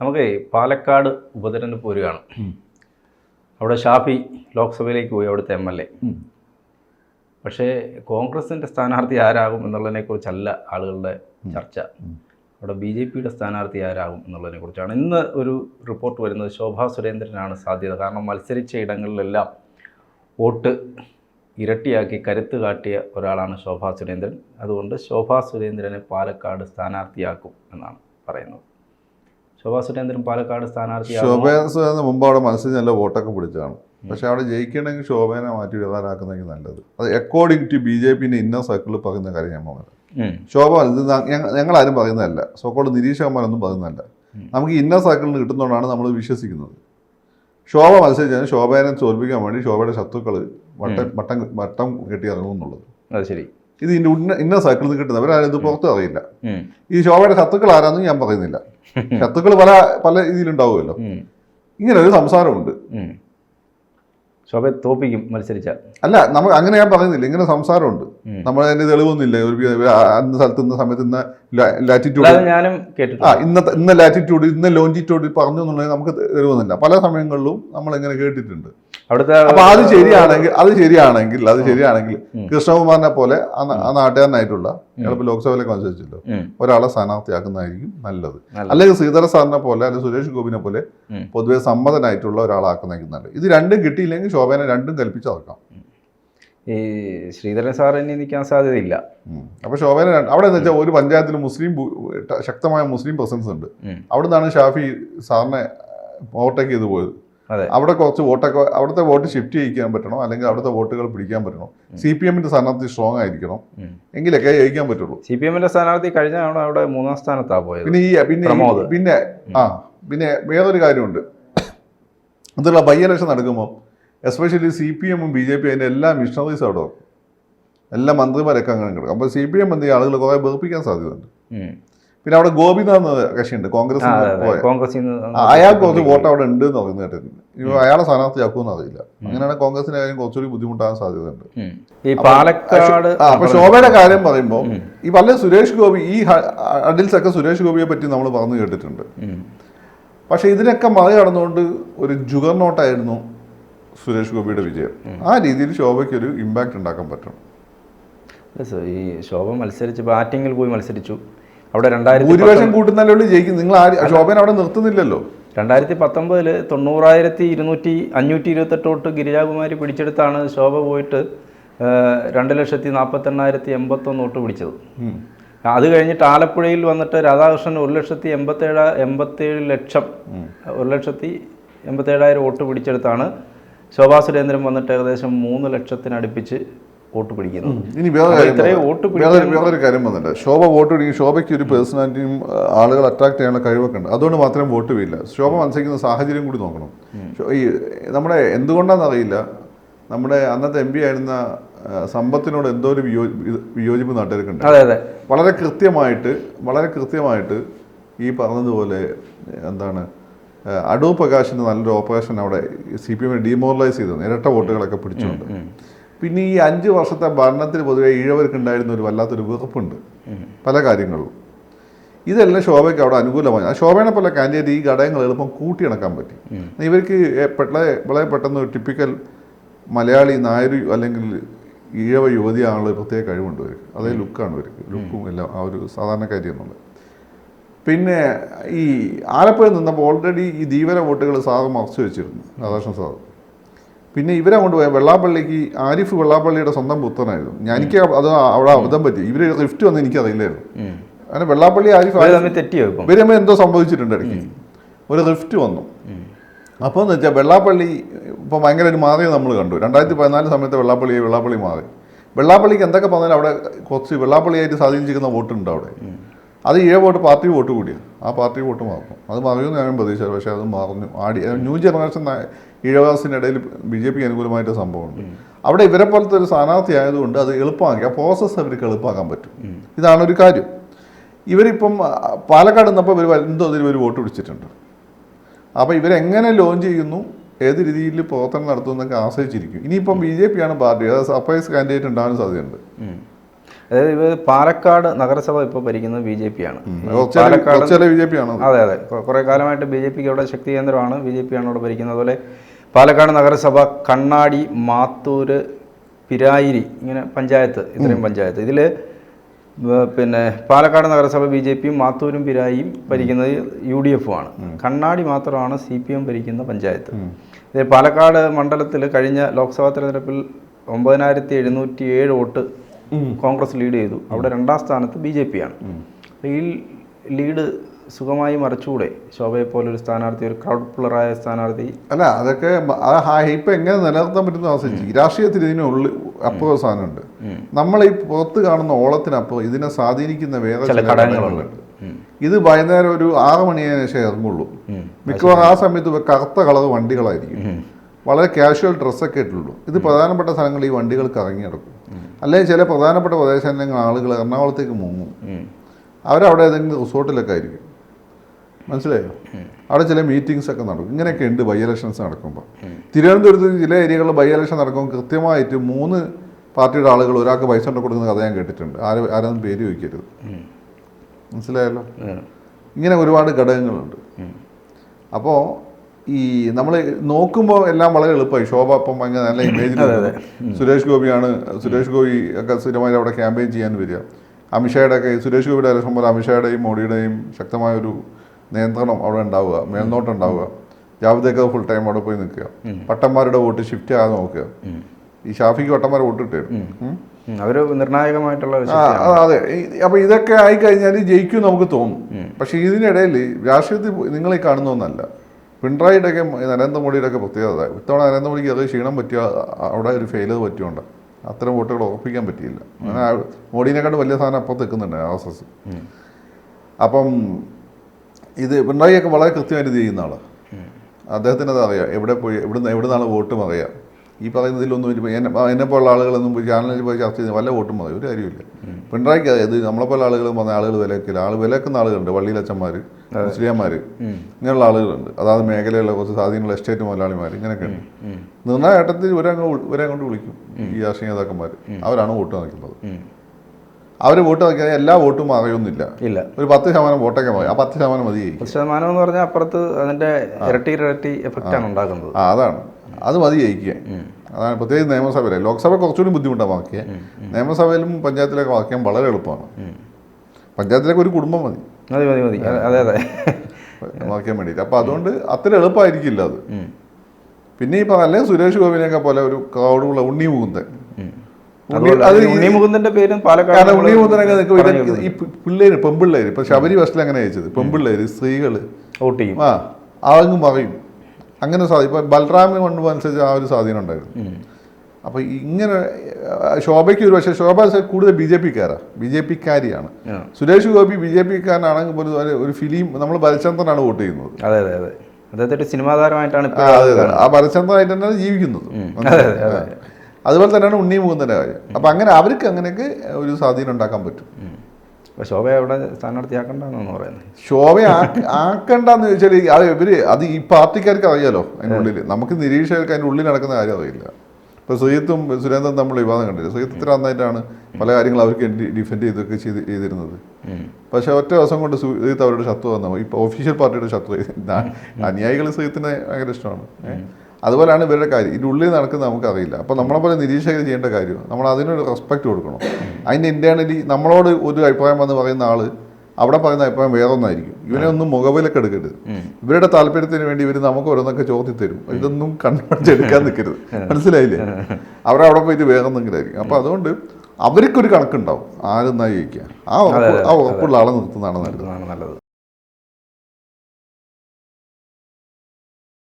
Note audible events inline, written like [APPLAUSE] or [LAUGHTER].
നമുക്ക് പാലക്കാട് ഉപതെരഞ്ഞെടുപ്പ് വരികയാണ്. അവിടെ ഷാഫി ലോക്സഭയിലേക്ക് പോയി അവിടുത്തെ എം എൽ എ. പക്ഷേ കോൺഗ്രസിന്റെ സ്ഥാനാർത്ഥി ആരാകും എന്നുള്ളതിനെക്കുറിച്ചല്ല ആളുകളുടെ ചർച്ച. അവിടെ ബി ജെ പിയുടെ സ്ഥാനാർത്ഥി ആരാകും എന്നുള്ളതിനെക്കുറിച്ചാണ്. ഇന്ന് ഒരു റിപ്പോർട്ട് വരുന്നത് ശോഭാ സുരേന്ദ്രനാണ് സാധ്യത. കാരണം മത്സരിച്ച ഇടങ്ങളിലെല്ലാം വോട്ട് ഇരട്ടിയാക്കി കരുത്ത് കാട്ടിയ ഒരാളാണ് ശോഭാ സുരേന്ദ്രൻ. അതുകൊണ്ട് ശോഭാ സുരേന്ദ്രനെ പാലക്കാട് സ്ഥാനാർത്ഥിയാക്കും എന്നാണ് പറയുന്നത്. ശോഭാ സുരേന്ദ്രൻ പാലക്കാട് സ്ഥാനാർത്ഥി ശോഭാ സുരേന്ദ്രൻ മുമ്പ് അവിടെ മനസ്സിൽ നല്ല വോട്ടൊക്കെ പിടിച്ചതാണ്. പക്ഷെ അവിടെ ജയിക്കണമെങ്കിൽ ശോഭനെ മാറ്റി എഴുതാനാക്കുന്നതെങ്കിൽ നല്ലത്. അത് അക്കോർഡിംഗ് ടു ബി ജെ പിന്നെ ഇന്ന സർക്കിളിൽ പറയുന്ന കാര്യം ഞാൻ പറഞ്ഞത്. ശോഭ ഇത് ഞങ്ങളാരും പറയുന്നതല്ല. സോക്കോട് നിരീക്ഷകന്മാരൊന്നും പറയുന്നതല്ല. നമുക്ക് ഇന്ന സർക്കിളിൽ കിട്ടുന്നതുകൊണ്ടാണ് നമ്മൾ വിശ്വസിക്കുന്നത്. ശോഭ മത്സരിച്ചാൽ ശോഭനെ തോൽപ്പിക്കാൻ വേണ്ടി ശോഭയുടെ ശത്രുക്കൾ വട്ടം വട്ടം വട്ടം കെട്ടി ഇറങ്ങും എന്നുള്ളത്. അത് ശരി. ഇത് ഇന്ന ഇന്ന സർക്കിളിൽ നിന്ന് കിട്ടുന്നവരാരും ഇത് പുറത്തും അറിയില്ല. ഈ ശോഭയുടെ ശത്രുക്കൾ ആരാന്നും ഞാൻ പറയുന്നില്ല. ശത്രുക്കൾ പല പല രീതിയിലുണ്ടാവുമല്ലോ. ഇങ്ങനെ ഒരു സംസാരമുണ്ട്. ശോഭയെ തോപ്പിക്കും മത്സരിച്ചാൽ. അല്ല നമ്മൾ അങ്ങനെ ഞാൻ പറയുന്നില്ല ഇങ്ങനെ സംസാരമുണ്ട്. നമ്മൾ അതിന്റെ തെളിവൊന്നുമില്ല. ഒരു അന്ന് ആ- സ്ഥലത്ത് ഇന്ന സമയത്ത് ഇന്ന ലാറ്റിറ്റ്യൂഡ് ഞാനും ആ കേട്ടിട്ടുണ്ട് ഇന്നത്തെ ഇന്ന ലാറ്റിറ്റ്യൂഡ് ഇന്ന ലോഞ്ചിറ്റ്യൂഡ് പറഞ്ഞു എന്നുള്ളത് നമുക്ക് തെളിവൊന്നുമില്ല. പല സമയങ്ങളിലും നമ്മൾ ഇങ്ങനെ കേട്ടിട്ടുണ്ട്. അവിടുത്തെ അപ്പൊ അത് ശരിയാണെങ്കിൽ അത് ശരിയാണെങ്കിൽ അത് ശരിയാണെങ്കിൽ. കൃഷ്ണകുമാറിനെ പോലെ ആ നാട്ടുകാരനായിട്ടുള്ള ചിലപ്പോൾ ലോക്സഭയിലൊക്കെ മത്സരിച്ചല്ലോ ഒരാളെ സ്ഥാനാർത്ഥിയാക്കുന്നതായിരിക്കും നല്ലത്. അല്ലെങ്കിൽ ശ്രീധര സാറിനെ പോലെ അല്ലെങ്കിൽ സുരേഷ് ഗോപിനെ പോലെ. പൊതുവെ സമ്മതനായിട്ടുള്ള ഒരാളാക്കുന്നതായിരിക്കും നല്ലത് ഇത് രണ്ടും കിട്ടിയില്ലെങ്കിൽ ശോഭനെ രണ്ടും കൽപ്പിച്ചറക്കാം ഈ ശ്രീധരൻ സാർ ഇനി നിൽക്കാൻ സാധ്യതയില്ല. അപ്പൊ ശോഭന അവിടെ എന്ന് വെച്ചാൽ ഒരു പഞ്ചായത്തിൽ മുസ്ലിം ശക്തമായ മുസ്ലിം പ്രസൻസ് ഉണ്ട്. അവിടെ നിന്നാണ് ഷാഫി സാറിനെ ഓവർടേക്ക് ചെയ്തു പോയത്. അവിടെ കുറച്ച് വോട്ടൊക്കെ അവിടുത്തെ വോട്ട് ഷിഫ്റ്റ് ചെയ്യിക്കാൻ പറ്റണം? അല്ലെങ്കിൽ അവിടുത്തെ വോട്ടുകൾ പിടിക്കാൻ പറ്റണം? സി പി എമ്മിന്റെ സ്ഥാനാർത്ഥി സ്ട്രോങ് ആയിരിക്കണം. എങ്കിലൊക്കെ ജയിക്കാൻ പറ്റുള്ളൂ. സി പി എമ്മിന്റെ സ്ഥാനാർത്ഥി കഴിഞ്ഞാണ് തവണ അവിടെ മൂന്നാം സ്ഥാനത്താ പോയത്. പിന്നെ ഈ പിന്നെ പിന്നെ ആ പിന്നെ വേറൊരു കാര്യമുണ്ട്. അതുള്ള ബൈ ഇലക്ഷൻ നടക്കുമ്പോൾ എസ്പെഷ്യലി സി പി എമ്മും ബി ജെ പി അതിന്റെ എല്ലാ മിഷണറീസും അവിടെ എല്ലാ മന്ത്രിമാരൊക്കെ അങ്ങനെ കിടക്കും. അപ്പോൾ സി പി എം എന്ത് ആളുകൾ കുറേ വെറുപ്പിക്കാൻ സാധ്യതയുണ്ട്. പിന്നെ അവിടെ ഗോപിനാഥ് കക്ഷിയുണ്ട്. കോൺഗ്രസ് കോൺഗ്രസ് അയാൾക്ക് കുറച്ച് വോട്ട് അവിടെ ഉണ്ട് എന്ന് പറയുന്നത് കേട്ടിട്ടുണ്ട്. ഇപ്പൊ അയാളെ സ്ഥാനാർത്ഥിയാക്കുമെന്ന് അറിയില്ല. അങ്ങനെയാണ് കോൺഗ്രസിന്റെ കാര്യം കുറച്ചുകൂടി ബുദ്ധിമുട്ടാകാൻ സാധ്യതയുണ്ട്. ഈ പാലക്കാട് അപ്പൊ ശോഭയുടെ കാര്യം പറയുമ്പോൾ ഈ പല സുരേഷ് ഗോപി ഈ അഡിൽസ് ഒക്കെ സുരേഷ് ഗോപിയെ പറ്റി നമ്മൾ പറഞ്ഞു കേട്ടിട്ടുണ്ട്. പക്ഷെ ഇതിനൊക്കെ മറികടന്നുകൊണ്ട് ഒരു ജുഗർ നോട്ടായിരുന്നു സുരേഷ് ഗോപിയുടെ വിജയം. ആ രീതിയിൽ ശോഭയ്ക്ക് ഒരു ഇമ്പാക്റ്റ് ഉണ്ടാക്കാൻ പറ്റണം ഈ ശോഭ മത്സരിച്ച് ബാറ്റിങ്ങിൽ പോയി മത്സരിച്ചു. അവിടെ രണ്ടായിരത്തി ഭൂരിപക്ഷം കൂട്ടുന്നല്ലേ ജയിക്കും. നിങ്ങൾ ശോഭന അവിടെ നിർത്തുന്നില്ലല്ലോ. രണ്ടായിരത്തി പത്തൊമ്പതിൽ തൊണ്ണൂറായിരത്തി ഇരുന്നൂറ്റി അഞ്ഞൂറ്റി ഇരുപത്തെട്ട് തൊട്ട് ഗിരിജാകുമാരി പിടിച്ചെടുത്താണ് ശോഭ പോയിട്ട് രണ്ട് ലക്ഷത്തി നാൽപ്പത്തെണ്ണായിരത്തി എൺപത്തൊന്ന് തൊട്ട് പിടിച്ചത്. അത് കഴിഞ്ഞിട്ട് ആലപ്പുഴയിൽ വന്നിട്ട് രാധാകൃഷ്ണൻ ഒരു ലക്ഷത്തി എൺപത്തേഴ് എൺപത്തേഴ് ലക്ഷം ഒരു ലക്ഷത്തി എൺപത്തേഴായിരം വോട്ട് പിടിച്ചെടുത്താണ്. ശോഭാ സുരേന്ദ്രൻ വന്നിട്ട് ഏകദേശം മൂന്ന് ലക്ഷത്തിനടുപ്പിച്ച് വോട്ട് പിടിക്കുന്നത് ഇനി വേറെ വോട്ട് വേറൊരു കാര്യം വന്നിട്ട് ശോഭ വോട്ട് പിടിക്കും ശോഭയ്ക്ക് ഒരു പേഴ്സണാലിറ്റിയും ആളുകൾ അട്രാക്ട് ചെയ്യാനുള്ള കഴിവൊക്കെ ഉണ്ട്. അതുകൊണ്ട് മാത്രമേ വോട്ട് വീഴില്ല ശോഭ മത്സരിക്കുന്ന സാഹചര്യം കൂടി നോക്കണം. ഈ നമ്മുടെ എന്തുകൊണ്ടാണെന്നറിയില്ല നമ്മുടെ അന്നത്തെ എം പി ആയിരുന്ന സമ്പത്തിനോട് എന്തോ ഒരു വിയോ വിയോജിപ്പ് നാട്ടുകാർക്കുണ്ട് വളരെ കൃത്യമായിട്ട് വളരെ കൃത്യമായിട്ട് ഈ പറഞ്ഞതുപോലെ എന്താണ് അടൂർ പ്രകാശിന്റെ നല്ലൊരു ഓപ്പറേഷൻ അവിടെ സി പി എമ്മിനെ ഡീമോറലൈസ് ചെയ്തു. ഇരട്ട വോട്ടുകളൊക്കെ പിടിച്ചുകൊണ്ട്. പിന്നെ ഈ അഞ്ച് വർഷത്തെ ഭരണത്തിൽ പൊതുവെ ഈഴവർക്ക് ഉണ്ടായിരുന്ന ഒരു വല്ലാത്തൊരു വെറുപ്പുണ്ട്. പല കാര്യങ്ങളും ഇതെല്ലാം ശോഭയ്ക്ക് അവിടെ അനുകൂലമായി. ആ ശോഭയെ പോലെ കാൻഡിഡേറ്റ് ഈ ഘടകങ്ങൾ എളുപ്പം കൂട്ടിയിണക്കാൻ പറ്റി. ഇവർക്ക് വളരെ പെട്ടെന്ന് ടിപ്പിക്കൽ മലയാളി നായർ അല്ലെങ്കിൽ ഈഴവ യുവതിയാണുള്ള ഒരു പ്രത്യേക കഴിവുണ്ട് ഇവർക്ക്. അതേ ലുക്കാണ് ഇവർക്ക്. ലുക്കും എല്ലാം ആ ഒരു സാധാരണക്കാരി എന്നുള്ളത് പിന്നെ ഈ ആലപ്പുഴയിൽ നിന്നപ്പോൾ ഓൾറെഡി ഈ ധീവര വോട്ടുകൾ സാറ് മറച്ചു വെച്ചിരുന്നു. രാധാകൃഷ്ണൻ സാറ്. പിന്നെ ഇവരെ കൊണ്ടുപോയ വെള്ളാപ്പള്ളിക്ക് ആരിഫ് വെള്ളാപ്പള്ളിയുടെ സ്വന്തം പുത്രനായിരുന്നു. ഞാൻ എനിക്ക് അത് അവിടെ അബദ്ധം പറ്റി. ഇവർ റിഫ്റ്റ് വന്ന് എനിക്കറിയില്ലായിരുന്നു. അങ്ങനെ വെള്ളാപ്പള്ളി ആരിഫ് തെറ്റിയോ ഇപ്പം? ഇവർ തമ്മിൽ എന്തോ സംഭവിച്ചിട്ടുണ്ട് ഇടയ്ക്ക്. ഒരു റിഫ്റ്റ് വന്നു. അപ്പോൾ എന്ന് വെച്ചാൽ വെള്ളാപ്പള്ളി ഇപ്പോൾ ഭയങ്കര ഒരു മാറിയത് നമ്മൾ കണ്ടു. രണ്ടായിരത്തി പതിനാല് സമയത്ത് വെള്ളാപ്പള്ളി വെള്ളാപ്പള്ളി മാറി. വെള്ളാപ്പള്ളിക്ക് എന്തൊക്കെ പറഞ്ഞാലും അവിടെ കുറച്ച് വെള്ളാപ്പള്ളിയായിട്ട് സ്വാധീനിച്ചിരിക്കുന്ന വോട്ടുണ്ട് അവിടെ. അത് ഏ വോട്ട് പാർട്ടി വോട്ട് കൂടിയാണ്. ആ പാർട്ടി വോട്ട് മാറും. അത് മറിയുമെന്ന് ഞാൻ പ്രതീക്ഷിച്ചത് പക്ഷേ അത് മറന്നു. ആടി ന്യൂ ജനറേഷൻ ഈഴവാസിനിടയിൽ ബി ജെ പിക്ക് അനുകൂലമായിട്ട് സംഭവമുണ്ട്. അവിടെ ഇവരെ പോലത്തെ ഒരു സ്ഥാനാർത്ഥി ആയതുകൊണ്ട് അത് എളുപ്പമാക്കി. ആ പ്രോസസ്സ് അവർക്ക് എളുപ്പമാക്കാൻ പറ്റും. ഇതാണ് ഒരു കാര്യം. ഇവരിപ്പം പാലക്കാട് നിന്നപ്പോൾ ഇവർ വൻതോതിൽ ഇവർ വോട്ട് പിടിച്ചിട്ടുണ്ട്. അപ്പോൾ ഇവരെങ്ങനെ ലോഞ്ച് ചെയ്യുന്നു? ഏത് രീതിയിൽ പ്രവർത്തനം നടത്തുന്നതൊക്കെ ആശ്രയിച്ചിരിക്കും. ഇനിയിപ്പം ബി ജെ പി ആണ് പാർട്ടി. അത് സർപ്രൈസ് കാൻഡിഡേറ്റ് ഉണ്ടാകാൻ സാധ്യതയുണ്ട്. അതായത് ഇവർ പാലക്കാട് നഗരസഭ ഇപ്പോൾ ഭരിക്കുന്നത് ബി ജെ പി ആണ് പാലക്കാട് ബി ജെ പി ആണ് അതെ. അതെ കുറേ കാലമായിട്ട് ബി ജെ പിക്ക് അവിടെ ശക്തി കേന്ദ്രമാണ്. ബി ജെ പി ആണ് അവിടെ ഭരിക്കുന്നത്. അതുപോലെ പാലക്കാട് നഗരസഭ കണ്ണാടി മാത്തൂർ പിരായിരി ഇങ്ങനെ പഞ്ചായത്ത് ഇത്രയും പഞ്ചായത്ത്. ഇതിൽ പിന്നെ പാലക്കാട് നഗരസഭ ബി ജെ പിയും മാത്തൂരും പിരായിയും ഭരിക്കുന്നത് യു ഡി എഫും ആണ് കണ്ണാടി മാത്രമാണ് സി പി എം ഭരിക്കുന്ന പഞ്ചായത്ത്. ഇത് പാലക്കാട് മണ്ഡലത്തിൽ കഴിഞ്ഞ ലോക്സഭാ തെരഞ്ഞെടുപ്പിൽ ഒമ്പതിനായിരത്തി എഴുന്നൂറ്റി ഏഴ് വോട്ട് കോൺഗ്രസ് ലീഡ് ചെയ്തു. അവിടെ രണ്ടാം സ്ഥാനത്ത് ബി ജെ പി ആണ്. ഈ ലീഡ് സുഖമായി മറിച്ചുകൂടെ? ശോഭയെ പോലൊരു സ്ഥാനാർത്ഥി ഒരു ക്രൗഡ് പുള്ളറായ സ്ഥാനാർത്ഥി? അല്ല അതൊക്കെ ആ ഹൈപ്പ് എങ്ങനെ നിലനിർത്താൻ പറ്റുന്ന അവസ്ഥ രാഷ്ട്രീയത്തിൽ ഇതിനുള്ളിൽ അപ്പുറം സാധനമുണ്ട്. നമ്മൾ ഈ പുറത്ത് കാണുന്ന ഓളത്തിനപ്പുറം ഇതിനെ സ്വാധീനിക്കുന്ന വേറെ ചില ഘടകങ്ങളുണ്ട്. ഇത് വൈകുന്നേരം ഒരു ആറ് മണിയായതിനു ശേഷം ഇറങ്ങുള്ളൂ. മിക്കവാറും ആ സമയത്ത് കറുത്ത കളർ വണ്ടികളായിരിക്കും. വളരെ കാഷ്വൽ ഡ്രസ്സൊക്കെ ഇട്ടുള്ളൂ. ഇത് പ്രധാനപ്പെട്ട സ്ഥലങ്ങളിൽ ഈ വണ്ടികൾക്ക് ഇറങ്ങി നടക്കും. അല്ലെങ്കിൽ ചില പ്രധാനപ്പെട്ട പ്രദേശങ്ങൾ ആളുകൾ എറണാകുളത്തേക്ക് മുങ്ങും. അവരവിടെ ഏതെങ്കിലും റിസോർട്ടിലൊക്കെ ആയിരിക്കും. മനസ്സിലായോ? അവിടെ ചില മീറ്റിങ്സ് ഒക്കെ നടക്കും. ഇങ്ങനെയൊക്കെ ഉണ്ട് ബൈ ഇലക്ഷൻസ് നടക്കുമ്പോൾ തിരുവനന്തപുരത്ത് ചില ഏരിയകളിൽ ബൈ ഇലക്ഷൻ നടക്കുമ്പോൾ കൃത്യമായിട്ട് മൂന്ന് പാർട്ടിയുടെ ആളുകൾ ഒരാൾക്ക് പൈസ കൊണ്ട് കൊടുക്കുന്ന കഥ ഞാൻ കേട്ടിട്ടുണ്ട്. ആരും ആരൊന്നും പേര് ചോദിക്കരുത്. മനസ്സിലായല്ലോ? ഇങ്ങനെ ഒരുപാട് ഘടകങ്ങളുണ്ട്. അപ്പോൾ ഈ നമ്മൾ നോക്കുമ്പോൾ എല്ലാം വളരെ എളുപ്പമായി ശോഭ അപ്പം ഭയങ്കര നല്ല [LAUGHS] ഇമേജിൽ സുരേഷ് ഗോപിയാണ് സുരേഷ് ഗോപി ഒക്കെ സ്ഥിരമായി അവിടെ ക്യാമ്പയിൻ ചെയ്യാൻ വരിക. അമിത്ഷായുടെ ഒക്കെ സുരേഷ് ഗോപിയുടെ ഇലക്ഷൻ പോലെ അമിത്ഷായുടെയും മോഡിയുടെയും ശക്തമായ ഒരു നിയന്ത്രണം അവിടെ ഉണ്ടാവുക മേൽനോട്ടം ഉണ്ടാവുക. ജാവദേക്കർ ഫുൾ ടൈം അവിടെ പോയി നിൽക്കുക. പട്ടന്മാരുടെ വോട്ട് ഷിഫ്റ്റ് ആകാതെ നോക്കുക. ഈ ഷാഫിക്ക് പട്ടന്മാരെ വോട്ട്. ഉം. അവർ നിർണായകമായിട്ടുള്ള അതെ. അപ്പൊ ഇതൊക്കെ ആയി കഴിഞ്ഞാൽ ജയിക്കും നമുക്ക് തോന്നും. പക്ഷെ ഇതിനിടയിൽ രാഷ്ട്രീയത്തിൽ നിങ്ങൾ ഈ കാണുന്ന ഒന്നല്ല പിണറായിയുടെ ഒക്കെ നരേന്ദ്രമോദിയുടെ ഒക്കെ പ്രത്യേകത ഇത്തവണ നരേന്ദ്രമോദിക്ക് അത് ക്ഷീണം പറ്റിയ അവിടെ ഒരു ഫെയിലർ പറ്റിയോണ്ട്. അത്തരം വോട്ടുകൾ ഉറപ്പിക്കാൻ പറ്റിയില്ല. അങ്ങനെ മോഡീനെക്കാട്ട് വലിയ സാധനം അപ്പുറത്ത് നിൽക്കുന്നുണ്ട് ആർ എസ് എസ് അപ്പം ഇത് പിണറായിയൊക്കെ വളരെ കൃത്യമായിട്ട് ഇത് ചെയ്യുന്ന ആളാണ് അദ്ദേഹത്തിന് അത് അറിയാം. എവിടെ പോയി എവിടെ എവിടുന്നാണ് വോട്ടും അറിയാം. ഈ പറയുന്നതിലൊന്നും ഒരു എന്നെ എന്നെപ്പോലുള്ള ആളുകളൊന്നും പോയി ചാനലിൽ പോയി ചർച്ച ചെയ്ത് വല്ല വോട്ടും മതി. ഒരു കാര്യമില്ല പിണറായിക്ക് അതായത് നമ്മളെപ്പോലെ നമ്മളെ പോലെ ആളുകൾ വന്ന ആളുകൾ വിലക്കില്ല. ആൾ വിലക്കുന്ന ആളുകളുണ്ട്. വള്ളിയിലച്ചന്മാർ മുസ്ലിംമാർ ഇങ്ങനെയുള്ള ആളുകളുണ്ട്. അതാത് മേഖലയിലുള്ള കുറച്ച് സ്വാധീനമുള്ള എസ്റ്റേറ്റ് മുതലാളിമാർ ഇങ്ങനെയൊക്കെ ഉണ്ട്. നിർണായ ഘട്ടത്തിൽ ഇവരങ്ങ് വി- ഇവരെ കൊണ്ട് വിളിക്കും. ഈ രാഷ്ട്രീയ നേതാക്കന്മാർ അവരാണ് വോട്ട് നിൽക്കുന്നത് ഉം. അവർ വോട്ട് നോക്കിയാൽ എല്ലാ വോട്ടും അറിയൊന്നുമില്ല ഇല്ല. ഒരു പത്ത് ശതമാനം വോട്ടൊക്കെ മതി. ആ പത്ത് ശതമാനം മതി. പത്ത് ശതമാനം എന്ന് പറഞ്ഞാൽ അപ്പുറത്ത് അതിന്റെ ഇരട്ടി ഇരട്ടി എഫക്റ്റ് ആണ് ഉണ്ടാക്കുന്നത് ആ അതാണ്. അത് മതി ജയിക്കുക അതാണ് പ്രത്യേകിച്ച് നിയമസഭയിലെ ലോക്സഭ കുറച്ചുകൂടി ബുദ്ധിമുട്ടാണ് വാക്കിയത് നിയമസഭയിലും പഞ്ചായത്തിലൊക്കെ വാക്കിയാൻ വളരെ എളുപ്പമാണ്. പഞ്ചായത്തിലൊക്കെ ഒരു കുടുംബം മതി. മതി മതി മതി. അതെ, അതെ. വാക്കിയാൻ വേണ്ടിയിട്ട്. അപ്പോൾ അതുകൊണ്ട് അത്ര എളുപ്പമായിരിക്കില്ല അത്. പിന്നെ ഇപ്പൊ അല്ലെങ്കിൽ സുരേഷ് ഗോപിനെയൊക്കെ പോലെ ഒരു ക്രൗഡുള്ള ഉണ്ണി മുകുന്ദൻ. ഉം. ഉണ്ണി- അത് ഈ ഉണ്ണി പേരും പാലക്കാട് കാരണം നമ്മൾ ഉണ്ണി മുകുന്ദനൊക്കെ നിൽക്കും പറഞ്ഞു ഇതൊക്കെ ഈ പിള്ളേര് പെമ്പിള്ളേര് ഇപ്പൊ ശബരി ബസ്സിൽ അങ്ങനെ അയച്ചത് പെമ്പിള്ളേര് സ്ത്രീകൾ. വോട്ട് ചെയ്യും. ആ അതങ്ങ് പറയും അങ്ങനെ സാധിക്കും ഇപ്പൊ ബൽറാമിന് കൊണ്ട് അനുസരിച്ച് ആ ഒരു സ്വാധീനം ഉണ്ടായിരുന്നു. അപ്പൊ ഇങ്ങനെ ശോഭയ്ക്ക് ഒരു പക്ഷേ ശോഭ കൂടുതൽ ബി ജെ പിക്കാരാ. ബി ജെ പിക്കാരിയാണ്. സുരേഷ് ഗോപി ബി ജെ പിക്കാരനാണെങ്കിൽ പോലും ഒരു- ഫിലിം നമ്മൾ ബലചന്ദ്രനാണ് വോട്ട് ചെയ്യുന്നത്. അതെ അതെ അതെ. അദ്ദേഹത്തെ സിനിമാ താരമായിട്ടാണ് ആ, ബലചന്ദ്രനായിട്ട് തന്നെയാണ് ജീവിക്കുന്നത്. അതുപോലെ തന്നെയാണ് ഉണ്ണി മുകുന്ദന്റെ കാര്യം. അപ്പം അങ്ങനെ അവർക്ക് അങ്ങനെയൊക്കെ ഒരു സ്വാധീനം ഉണ്ടാക്കാൻ പറ്റും. അപ്പോൾ ശോഭയെ അവിടെ സ്ഥാനാർത്ഥിയാക്കണ്ടെന്നാണ് പറയുന്നത്? ശോഭ ആക്കണ്ടെന്ന് ചോദിച്ചാൽ അത് ഇവർ അത് ഈ പാർട്ടിക്കാർക്ക് അറിയാലോ അതിന്റെ ഉള്ളിൽ നമുക്ക് നിരീക്ഷകർക്ക് അതിന്റെ ഉള്ളിൽ നടക്കുന്ന കാര്യം അറിയില്ല. ഇപ്പോൾ സുഹൃത്തും സുരേന്ദ്രൻ നമ്മൾ വിവാദം കണ്ടില്ല? സുഹൃത്ത് ഇത്ര നന്നായിട്ടാണ് പല കാര്യങ്ങളും അവർക്ക് ഡിഫെൻഡ് ചെയ്തൊക്കെ ചെയ്ത് ചെയ്തിരുന്നത്. പക്ഷേ ഒറ്റ ദിവസം കൊണ്ട് സുഹൃത്ത് അവരുടെ ശത്രു വന്നു. ഇപ്പോൾ ഒഫീഷ്യൽ പാർട്ടിയുടെ ശത്രു. അനുയായികൾ സുഹൃത്തിനെ ഭയങ്കര ഇഷ്ടമാണ്? അതുപോലെയാണ് ഇവരുടെ കാര്യം. ഇതിന്റെ ഉള്ളിൽ നടക്കുന്നത് നമുക്കറിയില്ല. അപ്പോൾ നമ്മളെ പോലെ നിരീക്ഷകർ ചെയ്യേണ്ട കാര്യം നമ്മൾ അതിനൊരു റെസ്പെക്ട് കൊടുക്കണം. അതിന്റെ ഇന്റേണലി നമ്മളോട് ഒരു അഭിപ്രായം വന്ന് പറയുന്ന ആൾ അവിടെ പറയുന്ന അഭിപ്രായം വേറെ ഒന്നായിരിക്കും ഇവനെ ഒന്നും മുഖവിലൊക്കെ എടുക്കരുത്. ഇവരുടെ താല്പര്യത്തിന് വേണ്ടി ഇവർ നമുക്ക് ഓരോന്നൊക്കെ ചോദ്യം തരും. ഇതൊന്നും കണ്ണടച്ചെടുക്കാൻ നിൽക്കരുത്. മനസ്സിലായില്ലേ? അവരവിടെ പോയിട്ട് വേറെ എന്തെങ്കിലും ആയിരിക്കും അപ്പോൾ അതുകൊണ്ട് അവർക്കൊരു കണക്കുണ്ടാവും. ആരെന്നാ ചോദിക്കുക? ആ ആ ഉറപ്പുള്ള ആളെ നിർത്തുന്നതാണ് നല്ലത്. നല്ലത്.